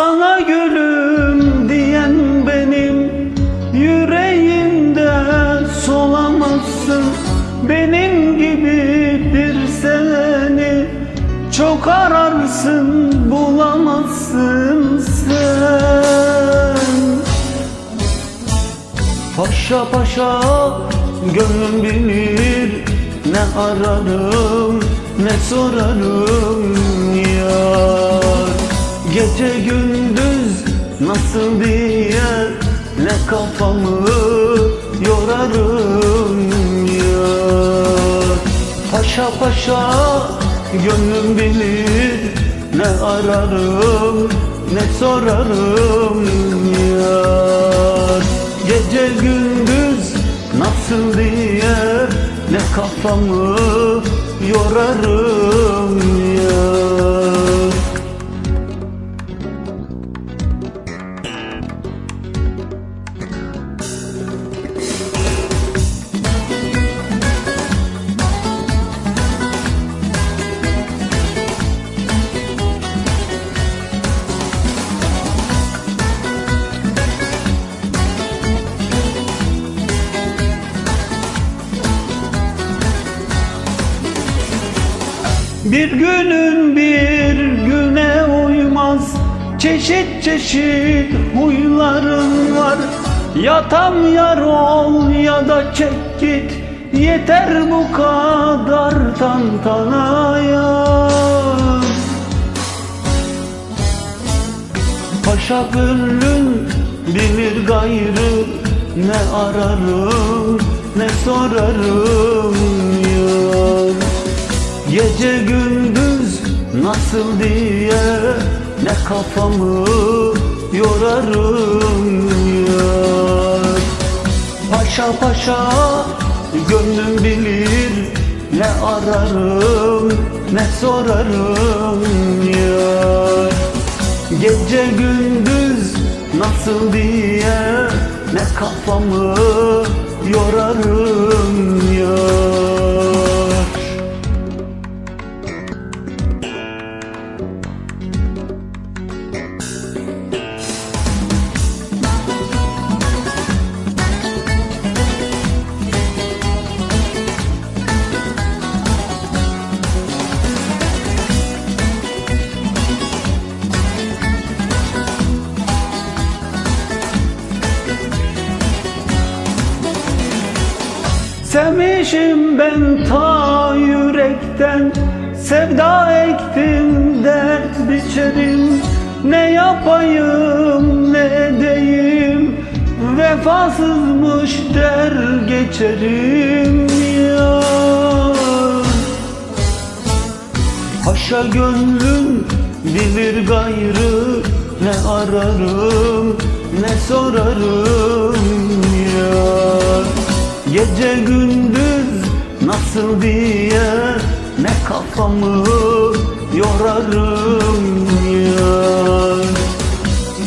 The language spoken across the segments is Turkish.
Sana gülüm diyen benim Yüreğimde solamazsın. Benim gibi bir seni Çok ararsın bulamazsın sen. Paşa paşa gönlüm bilir Ne ararım ne sorarım ya. Gece gündüz nasıl diye Ne kafamı yorarım yar Paşa paşa gönlüm bilir Ne ararım ne sorarım yar Gece gündüz nasıl diye Ne kafamı yorarım Bir günün bir güne uymaz. Çeşit çeşit huyların var. Ya tam yar ol ya da çek git. Yeter bu kadar tantanaya. Paşa gönlün bilir gayrı. Ne ararım ne sorarım Gece gündüz nasıl diye Ne kafamı yorarım yar Paşa paşa gönlüm bilir Ne ararım ne sorarım yar Gece gündüz nasıl diye Sevmişim ben ta yürekten Sevda ektim dert biçerim. Ne yapayım ne edeyim Vefasızmış der geçerim. Ya. Paşa gönlüm bilir gayrı Ne ararım ne sorarım yar Gece gündüz nasıl diye Ne kafamı yorarım yar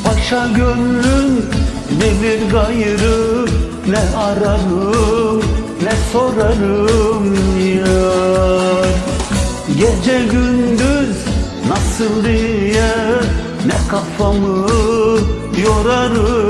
Paşa gönlüm bilir gayrı Ne ararım ne sorarım yar Gece gündüz nasıl diye Ne kafamı yorarım